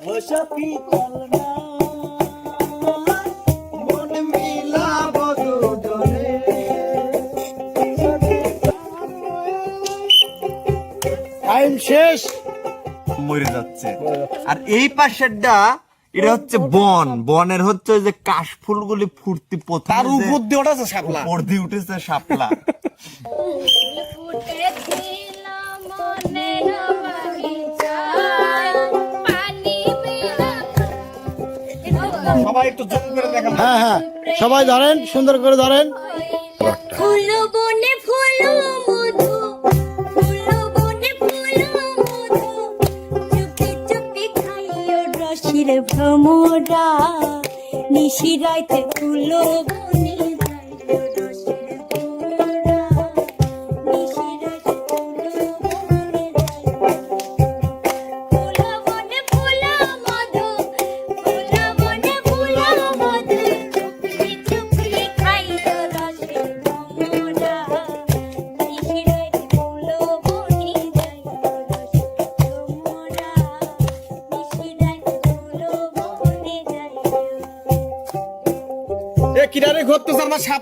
ও সখী না মন মিলাবো দুজনে টাইম শেষ। মরে যাচ্ছে। আর এই পাশেরটা এটা হচ্ছে বন। বনের হচ্ছে ওই যে কাশ ফুলগুলি ফুর্তি প্রথম তার উপর দিয়ে ওটা শাপলা। উপর দিয়ে উঠেছে শাপলা। সবাই একটু জুম করে দেখান। হ্যাঁ হ্যাঁ। সবাই ধরেন সুন্দর করে ধরেন। ফুল বনে ফুল মধু ফুল বনে ফুল মধু চুপি চুপি খাইও রসির ভ্রমরা। নিশিরাইতে ফুল বনে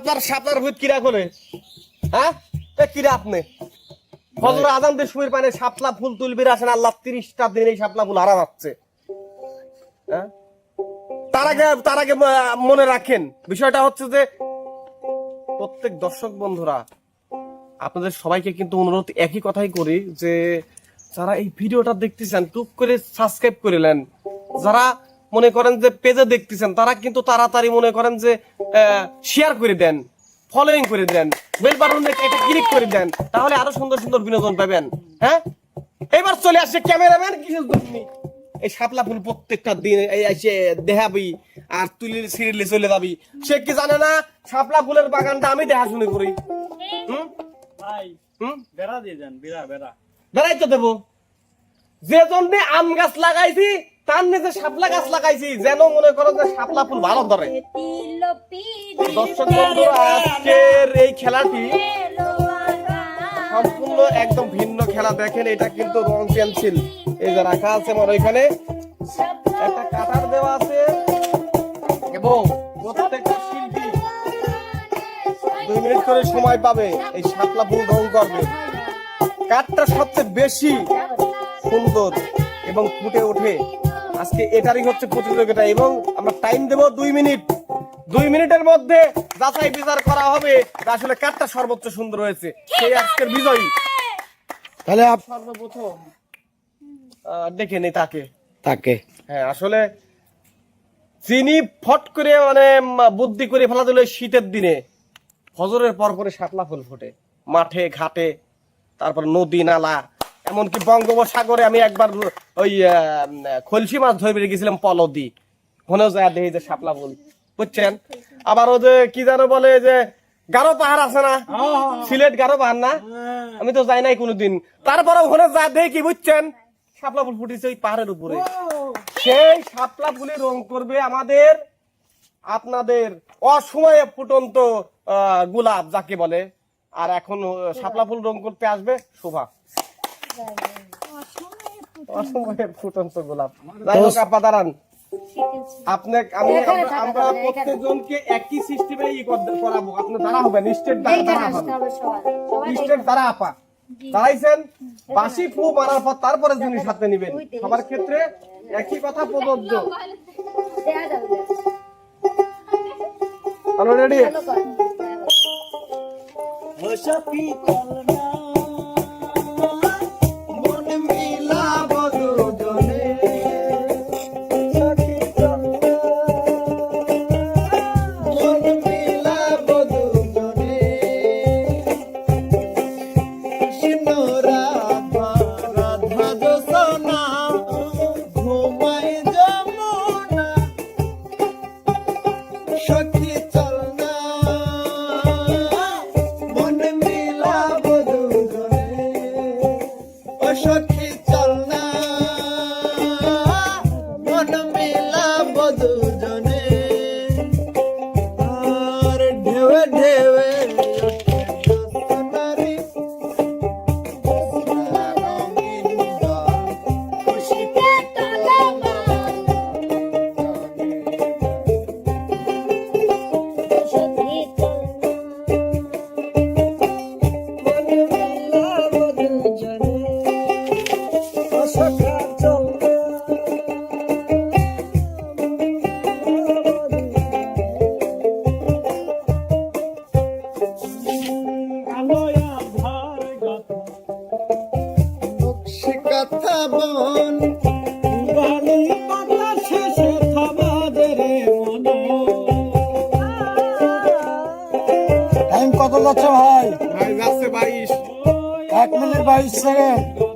শাপলার শাপলার ভূত কিরা করে? হ্যাঁ? কিরা আপনি? ফজর আজান দিয়ে পানে শাপলা ফুল তুলবির আসেন আল্লাহ তিরিশটা দিন এই শাপলা ফুল হারা যাচ্ছে। হ্যাঁ? তার আগে তার আগে মনে রাখেন বিষয়টা হচ্ছে যে প্রত্যেক দর্শক বন্ধুরা আপনাদের সবাইকে কিন্তু অনুরোধ একই কথাই করি যে যারা এই ভিডিওটা দেখতেছেন টুক করে সাবস্ক্রাইব করে নেন। যারা মনে করেন যে পেজে দেখতেছেন তারা কিন্তু তাড়াতাড়ি মনে করেন যে শেয়ার করে দেন ফলোইং করে দেন বেল বাটনে এটা ক্লিক করে দেন তাহলে আরও সুন্দর সুন্দর বিনোদন পাবেন হ্যাঁ? এবার চলে আসছে ক্যামেরাম্যান কিসের জন্য এই শাপলা ফুল প্রত্যেকটা দিন এই এসে দেখাবি আর তুলি সিরিয়ালে চলে যাবি। সে কি জানে না? শাপলা ফুলের বাগানটা আমি দেখাশুনি করি। হুম? ভাই হুম? বেড়া দিয়ে দেন বেড়া বেড়া। বেড়াইতে দেবো। যে জন্য আম গাছ লাগাইছি তার নিচে শাপলা গাছ লাগাইছি, যেন মনে করো যে শাপলা ফুল ভালো ধরে। দর্শক বন্ধুরা, আজকের এই খেলাটি সম্পূর্ণ একদম ভিন্ন খেলা। দেখেন, এটা কিন্তু রং পেন্সিল। এই যে রাখা আছে আমার ওইখানে। একটা কাটার দেওয়া আছে। এবং প্রত্যেকটা শিল্পী দুই মিনিট করে সময় পাবে, এই শাপলা ফুল রং করবে। কাঠটা সবচেয়ে বেশি সুন্দর এবং ফুটে ওঠে। আজকে এটারই হচ্ছে প্রতিযোগিতা এবং আমরা টাইম দেব দুই মিনিট। দুই মিনিটের মধ্যে যাচাই বিচার করা হবে যে আসলে কাঠটা সর্বোচ্চ সুন্দর হয়েছে সেই আজকের বিজয়ী। তাহলে আপ- সর্বপ্রথম ডেকে নেই তাকে। তাকে। হ্যাঁ আসলে চিনি ফট করে মানে বুদ্ধি করে ফেলা দিল শীতের দিনে ফজরের পর পরে শাপলা ফুল ফোটে। মাঠে ঘাটে তারপর নদী নালা এমনকি বঙ্গোপসাগরে আমি একবার ওই খলসি মাছ ধরে গেছিলাম পলদি। ওখানেও যায় দেখি যে শাপলা ফুল বুঝছেন? আবার ও যে কি জানো বলে যে গারো পাহাড় আছে না? সিলেট গারো পাহাড় না? আমি তো যাই নাই কোনোদিন। তারপরে ওখানে যা দেখি কি বুঝছেন? শাপলা ফুল ফুটেছে ওই পাহাড়ের উপরে। সেই শাপলা ফুলে রং করবে আমাদের আপনাদের অসময়ে ফুটন্ত গোলাপ যাকে বলে। আর এখন শাপলা ফুল রং করতে আসবে শোভা। অসময়ে ফুটন্ত গোলাপ। যাই হোক আপা দাঁড়ান আপনি আমি আমরা- আমরা প্রত্যেকজনকে একই সিস্টেমে ই করাবো। আপনি দাঁড়া হবেন স্টেট দাঁড়া দাঁড়া হবেন। স্টেট দাঁড়া আপা। দাঁড়াইছেন বাসি ফু মারার পর তারপরে জিনিস হাতে নিবেন। সবার ক্ষেত্রে একই কথা প্রযোজ্য। Hello ready wanna be time কত যাচ্ছে ভাই? ভাই যাচ্ছে বাইশ। এক মিনিট বাইশ সেকেন্ড।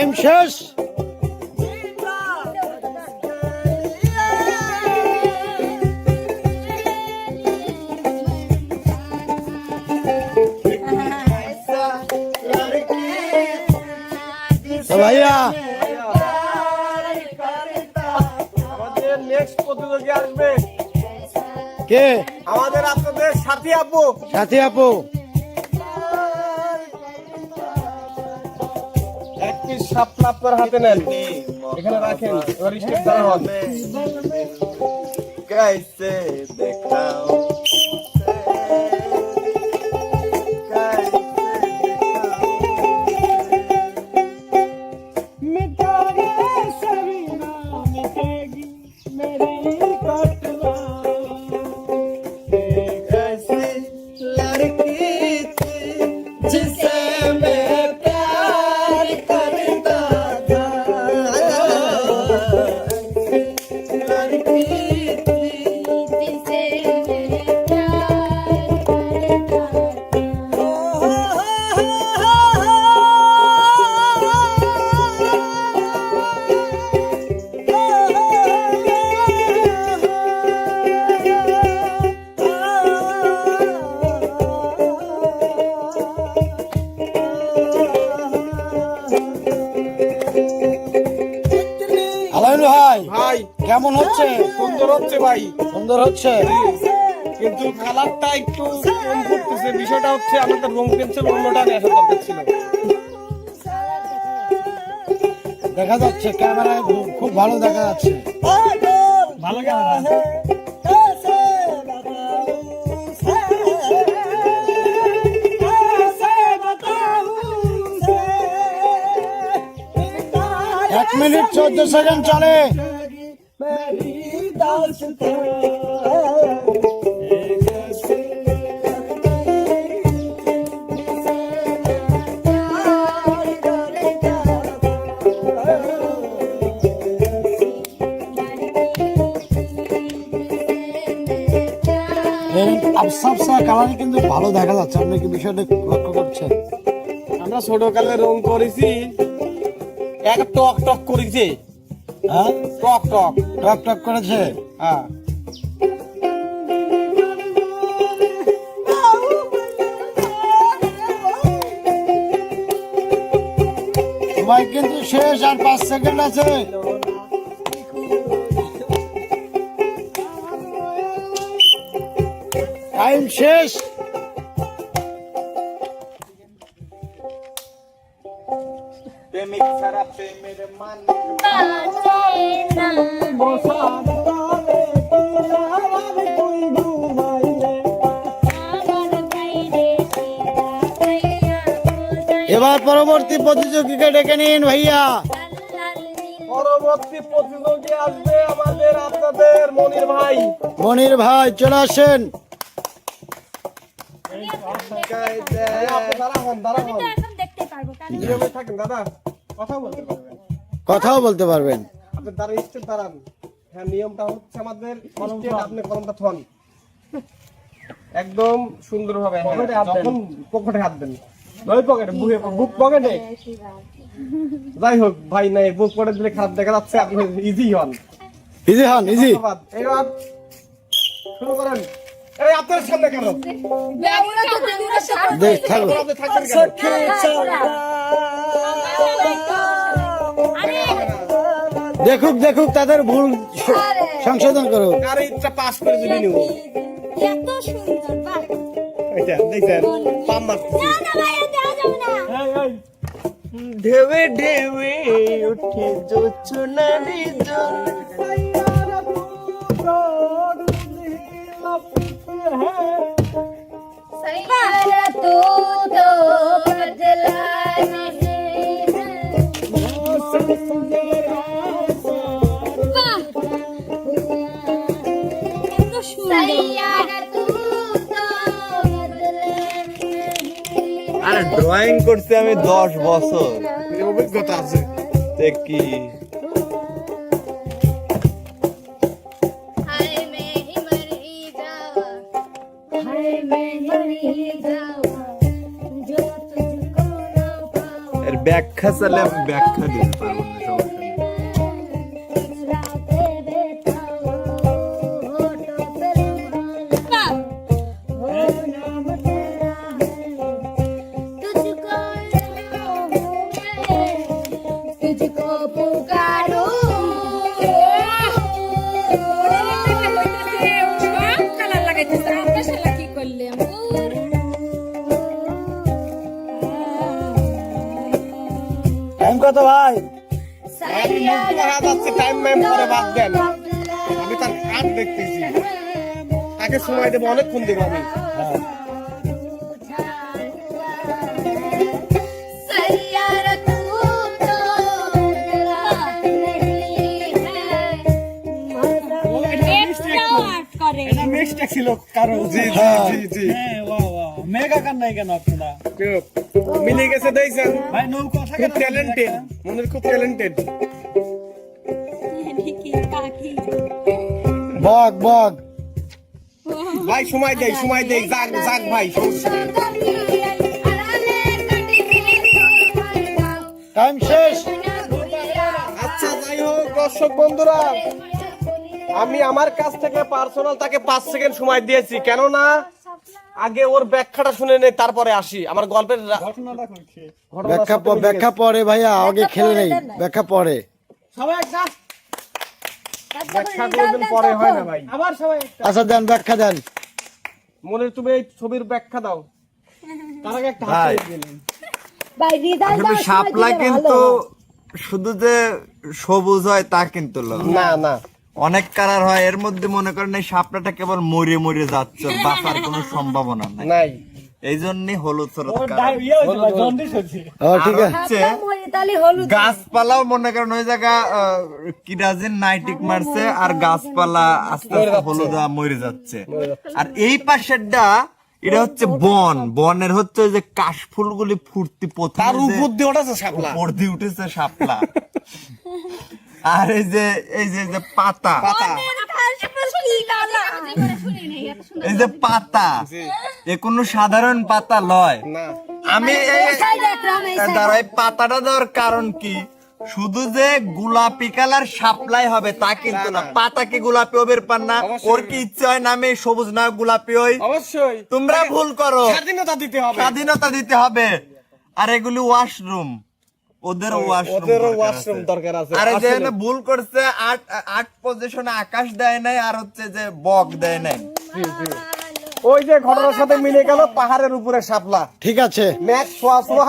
টাইম শেষ ভাইয়া আমাদের নেক্সট প্রতিযোগী আসবে। কে? আমাদের আপনাদের সাথী আপু। সাথী আপু। এক পিস সাপলা আপনার হাতে নেন এখানে রাখেন এবার স্টেপ ধরা হন कैसे देखाओ আলাইন ভাই ভাই। কেমন হচ্ছে? সুন্দর হচ্ছে ভাই। সুন্দর হচ্ছে? কিন্তু কালারটা একটু কম করতেছে বিষয়টা হচ্ছে আমাদের রং পেন্সিল অন্যটা নিয়ে আসার দরকার ছিল। দেখা যাচ্ছে ক্যামেরায় খুব- খুব ভালো দেখা যাচ্ছে। ভালো ক্যামেরা। মিনিট চোদ্দ সেকেন্ড চলে। আফসাফসা কালারে কিন্তু ভালো দেখা যাচ্ছে। আপনি কি বিষয়টা লক্ষ্য করছেন? আমরা ছোটকালে রং করেছি। এক টক টক করেছি। হ্যাঁ? টক টক। টক টক করেছে? হ্যাঁ। সময় কিন্তু শেষ আর পাঁচ সেকেন্ড আছে। টাইম শেষ। এবার পরবর্তী প্রতিযোগীকে ডেকে নিন ভাইয়া। পরবর্তী প্রতিযোগী আসবে আমাদের আপনাদের মনির ভাই। মনির ভাই চলে আসেন। কথাও বলতে পারবেন। আপনি দাঁড়া স্টেপ দাঁড়ান হ্যাঁ নিয়মটা হচ্ছে আমাদের স্টেপ আপনি কলমটা থন একদম সুন্দর ভাবে যখন পকেটে হাত দেন। ওই পকেটে বুকে বুক পকেটে যাই হোক ভাই নাই বুক পকেটে দিলে খারাপ দেখা যাচ্ছে আপনি ইজি হন। ইজি হন ইজি এবার শুরু করেন। এই আপনার সামনে কেন? দেখ থাকো আপনি থাকবেন কেন? সখী দেখুক দেখুক তাদের ভুল সংশোধন করুক। আর ইচ্ছা পাস করে যদি নিব। এত সুন্দর। বাহ এটা দেখছেন পাম মারতেছি না না ভাইয়া দেওয়া যাবে না এই, এই, ঢেবে ঢেবে উঠে জোছনারি জল सैयारा तू तो बदला আর ড্রয়িং করতে আমি দশ বছর। অভিজ্ঞতা আছে। ব্যাখ্যা চালে ব্যাখ্যা দিতে পারব। টাইম কত ভাই? টাইম মারা যাচ্ছে টাইম ম্যাম করে বাদ দেন। আমি তার কাজ দেখতেছি। তাকে সময় দেবো অনেকক্ষণ দেবো আমি। ছিল কারণ। জি। জি জি। মেগা কান নাই কেন আপনারা? মিলে গেছে দেখছেন ভাই নৌ কথা খুব ট্যালেন্টেড মনের খুব ট্যালেন্টেড বক বক। ভাই সময় দেই সময় দেই। যাক যাক ভাই টাইম শেষ। আচ্ছা যাই হোক দর্শক বন্ধুরা আমি আমার কাছ থেকে পার্সোনাল তাকে পাঁচ সেকেন্ড সময় দিয়েছি। কেননা আগে ওর ব্যাখ্যাটা শুনে নেই তারপরে আসি। আমার গল্পের ব্যাখ্যা ব্যাখ্যা পরে ভাইয়া আগে খেলে নেই। ব্যাখ্যা পরে। সবাই একটা ব্যাখ্যা কোনোদিন পরে হয় না ভাই। আবার সবাই আচ্ছা দেন ব্যাখ্যা দেন। মনে তুমি এই ছবির ব্যাখ্যা দাও। তার আগে একটা ভাই। শাপলা কিন্তু শুধু যে সবুজ হয় তা কিন্তু না না। অনেক কালার হয় এর মধ্যে মনে করেন এই শাপলাটা কেবল মরে মরে যাচ্ছে বাঁচার কোনো সম্ভাবনা নাই। নাই। এই জন্যই হলুদ গাছপালাও মনে করেন ওই জায়গা কিরাজিন নাইটিক মারছে আর গাছপালা আস্তে আস্তে হলুদ মরে যাচ্ছে। আর এই পাশেরটা এটা হচ্ছে বন। বনের হচ্ছে ওই যে কাশফুলগুলি ফুর্তি তার উপর দিয়ে ওঠাছে শাপলা উপর দিয়ে উঠেছে শাপলা আর এই যে এই যে যে পাতা। পাতা। এই যে পাতা। এ কোনো সাধারণ পাতা লয়। আমি দাঁড়াই পাতাটা দেওয়ার কারণ কি? শুধু যে গোলাপি কালার সাপ্লাই হবে তা কিন্তু না পাতা কি গোলাপি হবে পান না। ওর কি ইচ্ছে হয় না সবুজ না গোলাপি হই? অবশ্যই। তোমরা ভুল করো। স্বাধীনতা দিতে হবে। স্বাধীনতা দিতে হবে। আর এগুলি ওয়াশরুম ওদের ওয়াশরুম ওয়াশরুম দরকার আছে। আরে যে ভুল করছে আট আট পজিশনে আকাশ দেয় নাই আর হচ্ছে যে বক দেয় নাই। ওই যে ঘটনার সাথে মিলে গেল পাহাড়ের উপরে শাপলা। ঠিক আছে। ম্যাচ ছোয়া ছোয়া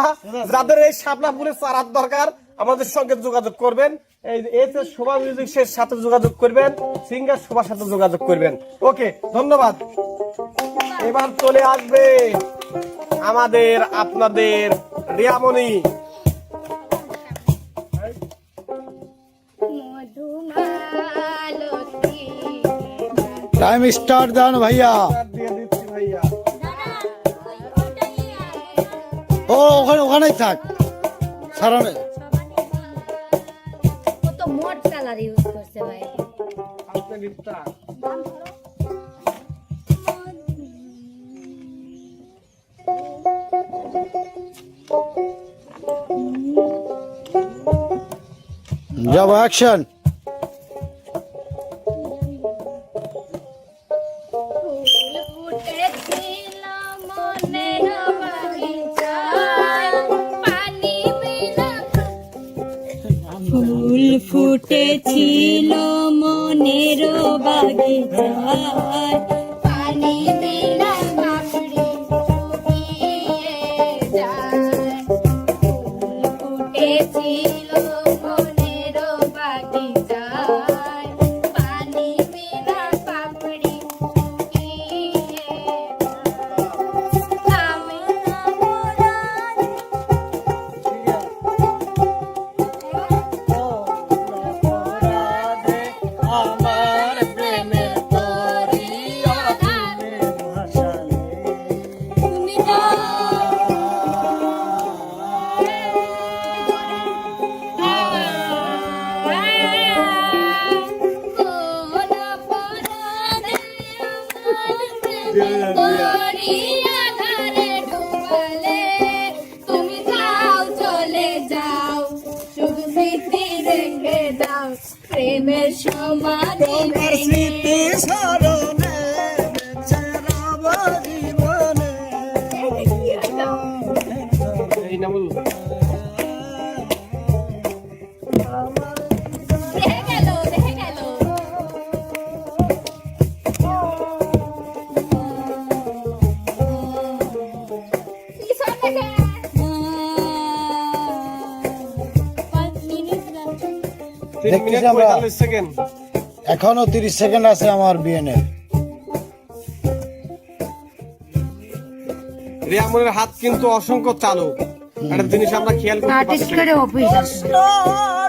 যাদের এই শাপলা ফুলের চারার দরকার আমাদের সঙ্গে যোগাযোগ করবেন। এই শোভা মিউজিক্সের সাথে যোগাযোগ করবেন সিঙ্গার শোভার সাথে যোগাযোগ করবেন। ওকে ধন্যবাদ। এবার চলে আসবে আমাদের আপনাদের রিয়ামণি। টাইম স্টার্ট দেন ভাইয়া। ও, ওখানে, ওখানেই থাক। সারানে ও তো মোট কালার ইউজ আপনি লিপটা যাব অ্যাকশন ফুল ফুটেছিল মনের বাগিচা দেখতেছি আমরা। এখনও তিরিশ সেকেন্ড আছে আমার বিএনএ। রিয়ামনের হাত কিন্তু অসংখ্য চালু। একটা জিনিস আমরা খেয়াল করতে পারছি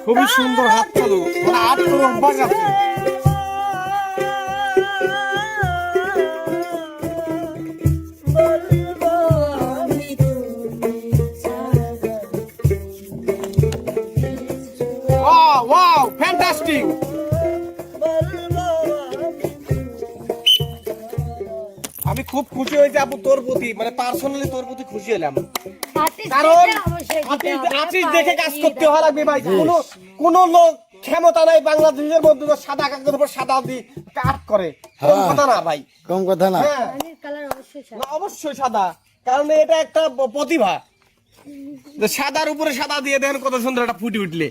খুবই সুন্দর হাত চালু। মানে আট করে অভ্যাস আছে। খুব খুশি হয়েছে আপু তোর প্রতি মানে পার্সোনালি তোর প্রতি খুশি হলাম। কারণ আর্টিস্ট দেখে কাজ করতে হয় লাগবে ভাই। কোনো কোনো লোক ক্ষমতা নাই বাংলাদেশের মধ্যে তো সাদা কাগজের উপর সাদা দিয়ে কাট করে। কোন হ্যাঁ। কথা না ভাই। কম কথা না। হ্যাঁ। কালার অবশ্যই না, অবশ্যই সাদা। কারণ এটা একটা প্রতিভা। যে সাদার উপরে সাদা দিয়ে দেন কত সুন্দর একটা ফুটে উঠলে।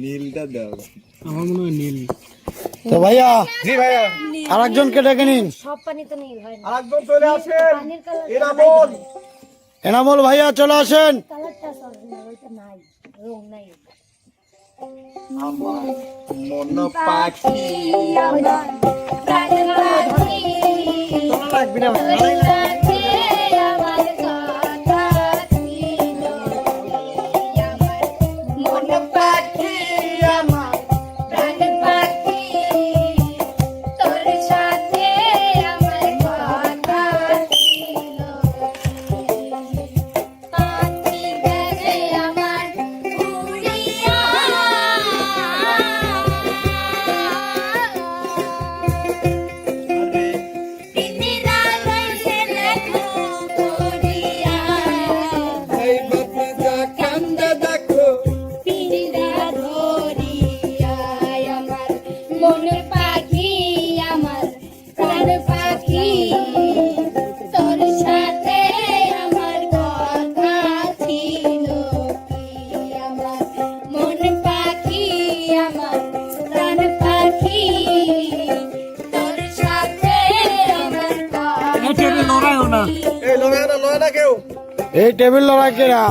নীলটা দাও। তো ভাইয়া জি ভাইয়া। আর একজনকে ডেকে নিন। সব পানি তো নীল হয় না। আর একদম চলে আসেন। এনামল এনামল ভাইয়া চলে আসেন। কালারটা ওইটা নাই। রং নাই মন পাখি আমার প্রাণ পাখি লাগবে না। এই টেবিল লড়াই কেরা?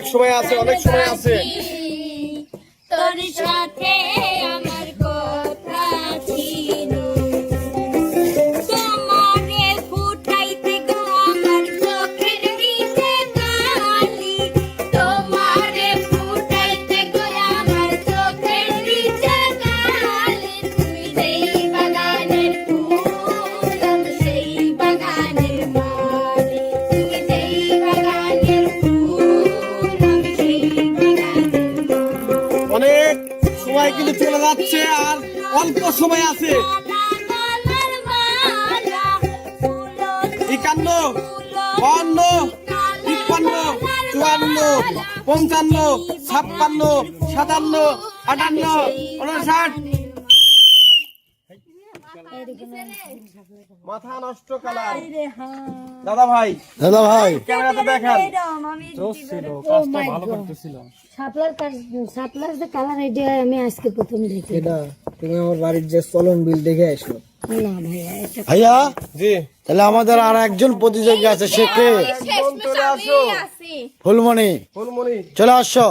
অনেক সময় আছে অনেক সময় আছে। তোর সাথে একান্ন বান্ন তিপ্পান্ন চুয়ান্ন পঞ্চান্ন ছাপ্পান্ন সাতান্ন আটান্ন উনষাট মাথা নষ্ট কালার। দাদা ভাই দাদা ভাই। ক্যামেরাতে দেখান। শাপলার কাজ- শাপলার যে কালার এটা আমি আজকে প্রথম দেখি এটা তুমি আমার বাড়ির যে চলন বিল দেখে আসো। ভাইয়া ভাইয়া? জি। তাহলে আমাদের আর একজন প্রতিযোগী আছে সে কে? চলে আসো। ফুলমণি। ফুলমণি। চলে আসো।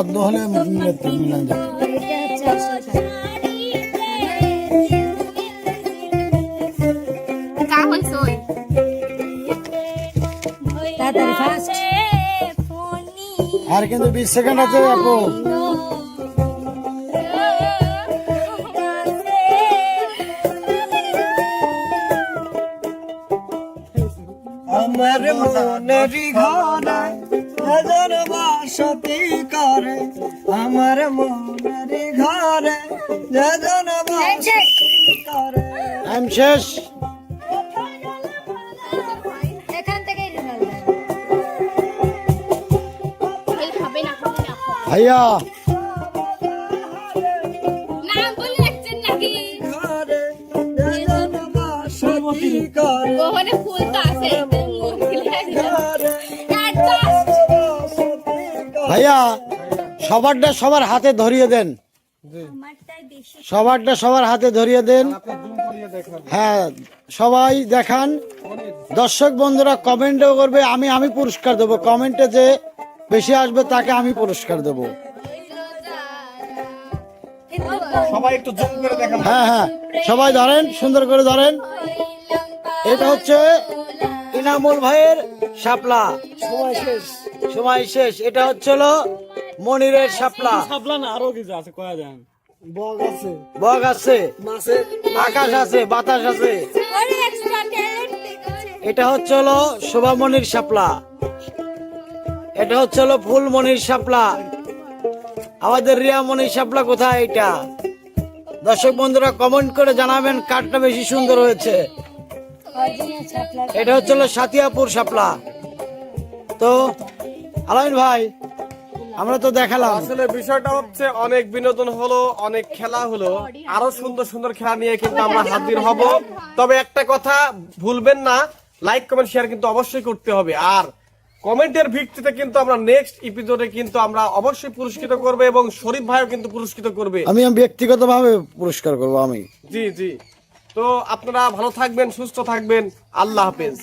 পদ্ম হলে মিলে মিলেন ফাস্ট আর কিন্তু বিশ সেকেন্ড আছে আপু। আমার মনেরই ঘরে টাইম শেষ ভাইয়া। ওখানে ফুল তো আছে। ভাইয়া সবারটা সবার হাতে ধরিয়ে দেন। সবারটা সবার হাতে ধরিয়ে দেন। হ্যাঁ সবাই দেখান। দর্শক বন্ধুরা কমেন্টও করবে আমি আমি পুরস্কার দেবো। কমেন্টে যে বেশি আসবে তাকে আমি পুরস্কার দেবো। সবাই একটু জুম করে দেখান। হ্যাঁ হ্যাঁ সবাই ধরেন সুন্দর করে ধরেন। এটা হচ্ছে ইনামুল ভাইয়ের শাপলা। সময় শেষ সময় শেষ। এটা হচ্ছিল মনিরের শাপলা। বগ আছে। বগ আছে। আকাশ আছে বাতাস আছে। এটা হচ্ছে হলো শোভামণির শাপলা। এটা হচ্ছে হলো ফুলমণির শাপলা। আমাদের রিয়ামণির শাপলা কোথায় এটা দর্শক বন্ধুরা কমেন্ট করে জানাবেন কাঠটা বেশি সুন্দর হয়েছে। এটা হচ্ছে হলো সাতিয়াপুর শাপলা। তো আলামিন ভাই আমরা তো দেখালাম। আসলে বিষয়টা হচ্ছে অনেক বিনোদন হলো অনেক খেলা হলো। আরও সুন্দর সুন্দর খেলা নিয়ে কিন্তু আমরা হাজির হব। তবে একটা কথা ভুলবেন না লাইক কমেন্ট শেয়ার কিন্তু অবশ্যই করতে হবে। আর কমেন্টের ভিত্তিতে কিন্তু আমরা নেক্সট এপিসোডে কিন্তু আমরা অবশ্যই পুরস্কৃত করবে এবং শরীফ ভাইও কিন্তু পুরস্কৃত করবে। আমি ব্যক্তিগতভাবে পুরস্কার করব আমি। জি জি। তো আপনারা ভালো থাকবেন সুস্থ থাকবেন। আল্লাহ হাফেজ।